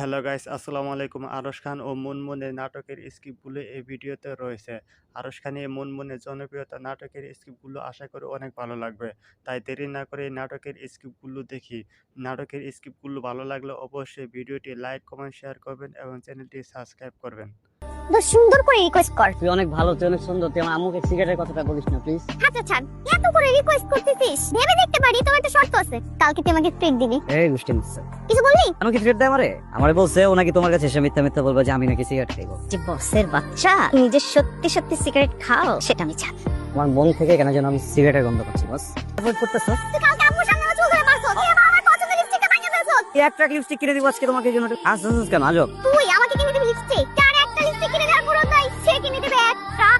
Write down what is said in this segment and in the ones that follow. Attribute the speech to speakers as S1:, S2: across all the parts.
S1: Hello guys, আসসালামু আলাইকুম। আরশ খান ও মুনমুনের নাটকের স্ক্রিপ্টগুলো এই ভিডিওতে রয়েছে। আরশ খান এই মুনমুনের জনপ্রিয়তা নাটকের স্ক্রিপ্টগুলো আশা করি অনেক ভালো লাগবে। তাই দেরি না করে নাটকের স্ক্রিপ্টগুলো দেখি। নাটকের স্ক্রিপ্টগুলো ভালো লাগলে অবশ্যই ভিডিওটি লাইক, কমেন্ট, শেয়ার করবেন এবং চ্যানেলটি সাবস্ক্রাইব করবেন।
S2: তো সুন্দর করে রিকোয়েস্ট কর।
S3: তুই অনেক ভালো তুই অনেক সুন্দর। তুই আমার আম্মুকে সিগারেটের কথাটা বলিস না প্লিজ
S2: আচ্ছা ছাড়। এত করে রিকোয়েস্ট করতেছিস। ভেবে দেখতে পারি তোমার একটা শর্ত আছে। কালকে তুই আমাকে ট্রিট দিবি।
S3: এই গোষ্ঠী মিথ্যা
S2: কিছু বললি?
S3: আমাকে ট্রিট দেয় আমারে? আমারে বলছে ও নাকি তোমার কাছে এসে মিথ্যা মিথ্যা বলব যে আমি নাকি সিগারেট খাইবো।
S2: যে বসের বাচ্চা যে সত্যি সত্যি সিগারেট খাও সেটা আমি জানি
S3: আমার মন থেকে কেন যেন আমি সিগারেটের গন্ধ পাচ্ছি বস অ্যাভয়েড করতেছো?
S2: তুই কালকে আম্মুর সামনে আমার চুল ধরে মারছো। তুই আমার পছন্দের লিপস্টিকটা ভাঙিয়ে ফেলছো।
S3: একটা লিপস্টিক কিনে দিব আজকে তোমাকে জন্য। আসছিস কেন? আজব
S2: তুই আমাকে কিনে দিবি তার লিপস্টিক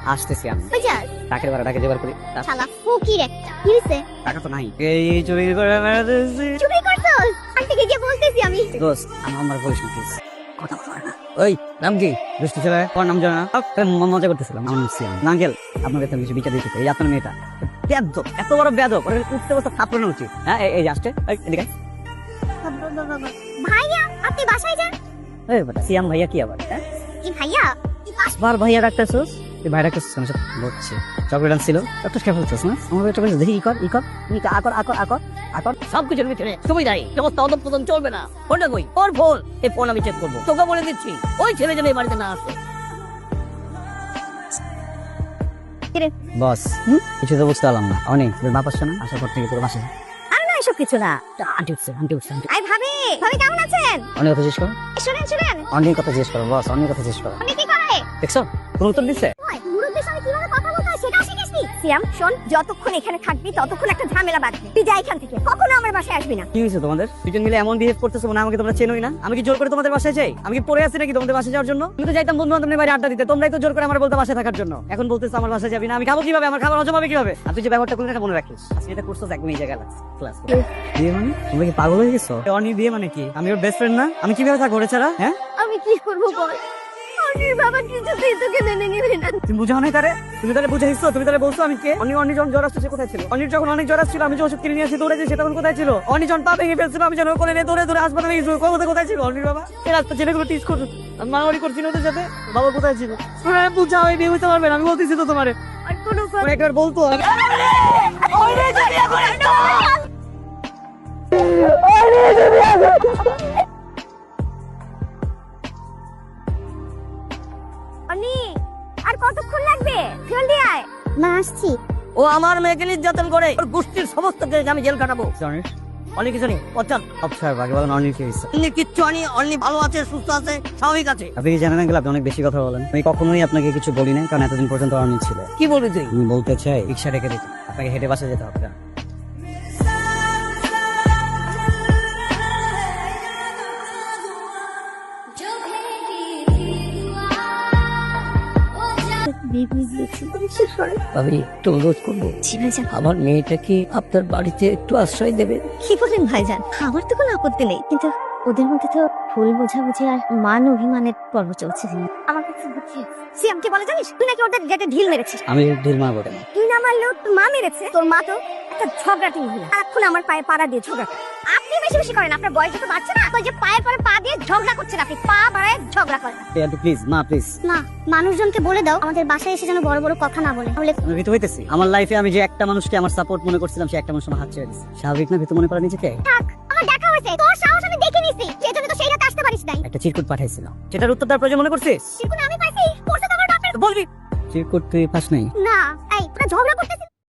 S3: আসতেছি আমি। টাকের বারা টাকে জোগাড় করি।
S2: শালা ফকির একটা কি হইছে?
S3: টাকা তো নাই। এই চুরি করে
S2: চুরি করছস গিয়ে বলতেছি আমি।
S3: দোস্ত আমার আমার বলিস না প্লিজ কথা না। ওই নাম কি? দুষ্টু ছেলে? নাম জানা মজা করতেছিলাম। আমার নাম সিয়াম। না, আঙ্কেল আপনার কাছে বিচার দিতে এই আপনার মেয়েটা। বেদব এত বড় বেদব ওর উঠতে থাপড়ানো উচিত। হ্যাঁ এই- আসছে। এদিকে
S2: ভাইয়া আপনি বাসায় যান।
S3: এই সিয়াম ভাইয়া কি আবার হ্যাঁ?
S2: কি ভাইয়া? কি বাস
S3: বার ভাইয়া তুই ভাই ডাক্তারছোস কেন বলছে। চকলেট ডক্টর খেয়ে ফেলছিস না? একটা দেখি ই কর ই কর। আকর আকর আকর আকর সব কিছুর ভিতরে তুমি দায়ী সমস্ত অদপ্পতন চলবে না। ফোনটা কই? ওর ফোন। এই ফোন আমি চেক করব। তোকে বলে দিচ্ছি ওই ছেলে যেন এই বাড়িতে না আসে। বস কিছু তো বুঝতে পারলাম না। অনেক তোর বাপ আসছে না? আসার পর থেকে তোর বাসা।
S2: আর না এসব কিছু না।
S3: আন্টি উঠছে আন্টি উঠছে আন্টি।
S2: আই ভাবি ভাবি কেমন আছেন?
S3: অনেক কথা জিজ্ঞেস করো।
S2: শুনেন শুনেন
S3: অনেক কথা জিজ্ঞেস করো বস অনেক কথা জিজ্ঞেস করো।
S2: উনি কি করে?
S3: দেখছ? কোনো উত্তর দিচ্ছে
S2: সিয়াম শোন যতক্ষণ এখানে থাকবি ততক্ষণ একটা ঝামেলা বাঁধবি। তুই যা এখান থেকে কখনো আমার বাসায় আসবি না।
S3: কি হয়েছে তোমাদের? দুজন মিলে এমন বিহেভ করতেছো মনে হয় আমাকে তোমরা চেনোই না? আমি কি জোর করে তোমাদের বাসায় যাই? আমি কি পড়ে আছি নাকি তোমাদের বাসায় যাওয়ার জন্য? আমি তো যাইতাম বন্ধু বান্ধবের বাইরে আড্ডা দিতে তোমরাই তো জোর করে আমার বলতে বাসায় থাকার জন্য। এখন বলতেছো আমার বাসায় যাবি না আমি খাব কীভাবে? আমার খাবার হজম হবে কীভাবে? আর তুই যে ব্যাপারটা করলি না মনে রাখিস। আজকে এটা করছ একদম এই জায়গায় ক্লাস বিয়ে মানে? তোমরা কি পাগল হয়ে গেছো? অনি বিয়ে মানে কি? আমি ওর বেস্ট ফ্রেন্ড না? আমি কীভাবে থাকব ওরে ছাড়া? হ্যাঁ?
S2: আমি কি করব বল? অনির বাবা কিছুতেই তোকে মেনে নেবে না?
S3: তুমি বুঝাও নাই তারে? তুমি তারে বুঝাইছো? তুমি তারে বলছো আমি কে? অনি অনি যখন জ্বর আসছে সে কোথায় ছিল? অনির যখন অনেক জ্বর আসছিল আমি যে ওষুধ কিনে নিয়ে আসি দৌড়েছি সে তখন কোথায় ছিল? অনি যখন পা ভেঙে ফেলছিল আমি যখন করে নিয়ে দৌড়ে দৌড়ে হাসপাতালে গেছি কোথায় কোথায় ছিল অনির বাবা? এই রাস্তা ছেলেগুলো টিস করছে। আমি মারামারি করছি ওদের সাথে। বাবা কোথায় ছিল? তোমরা বুঝাও এই বিয়ে হইতে পারবে না আমি বলতেছি তো তোমারে।
S2: আর কোনো
S3: একবার বলতো আমি
S2: অনি মা আসছি।
S3: ও আমার মেয়েকে নির্যাতন করে ওর গোষ্ঠীর সমস্ত আমি জেল কাটাবো অনেক কিছু নেই অর্থাৎ অবসর বাকি বলেন অনেক কি হয়েছে? অনেক কিচ্ছু আনি অনেক ভালো আছে সুস্থ আছে স্বাভাবিক আছে। আপনি কি জানেন আপনি অনেক বেশি কথা বলেন। আমি কখনোই আপনাকে কিছু বলি না কারণ এতদিন পর্যন্ত অনেক ছিল। কি বলি তুই আমি বলতে চাই রিক্সা রেখে দিতে। আপনাকে হেঁটে বাসা যেতে হবে। না আমি একটু অনুরোধ করব। আমার মেয়েটাকে আপনার বাড়িতে একটু আশ্রয় দেবেন।
S2: কি বলেন ভাইজান? আমার তো কোনো আপত্তি নেই কিন্তু ওদের মধ্যে তো ভুল বোঝাবুঝি আর মান অভিমানের পর্ব চলছে। আমার কাছে বুঝি সিয়াম বলে জানিস? তুই নাকি ওদের গেটে ঢিল মেরেছিস?
S3: আমি ঢিল মারবো কেন?
S2: তুই না মারলেও মা মেরেছে। তোর মা তো একটা ঝগড়াটি মহিলা। এখন আমার পায়ে পাড়া দিয়ে ঝগড়া বেশি বেশি করেন আপনার বয়স বাড়ছে না যে পায়ের পরে পা দিয়ে ঝগড়া করছেন আপনি পা বাড়ায় ঝগড়া করেন।
S3: প্লিজ মা প্লিজ
S2: না মানুষজনকে বলে দাও আমাদের বাসায় এসে যেন বড় বড় কথা না বলে। তাহলে
S3: আমি ভীত হইতেছি। আমার লাইফে আমি যে একটা মানুষকে আমার সাপোর্ট মনে করছিলাম সে একটা মানুষ আমার হাত ছেড়ে দিচ্ছে স্বাভাবিক না ভীত মনে করা নিজেকে?
S2: থাক আমার দেখা হয়েছে তোর সাহস আমি দেখে নিছি সেজন্য তো সেই রাতে আসতে পারিস নাই।
S3: একটা চিরকুট পাঠাইছিলাম সেটার উত্তর তার প্রয়োজন মনে করছিস?
S2: চিকুন আমি পাইছি করছে তো আমার বাপের
S3: বলবি? চিরকুট তুই পাস নাই।
S2: না এই তোরা ঝগড়া করতেছিস?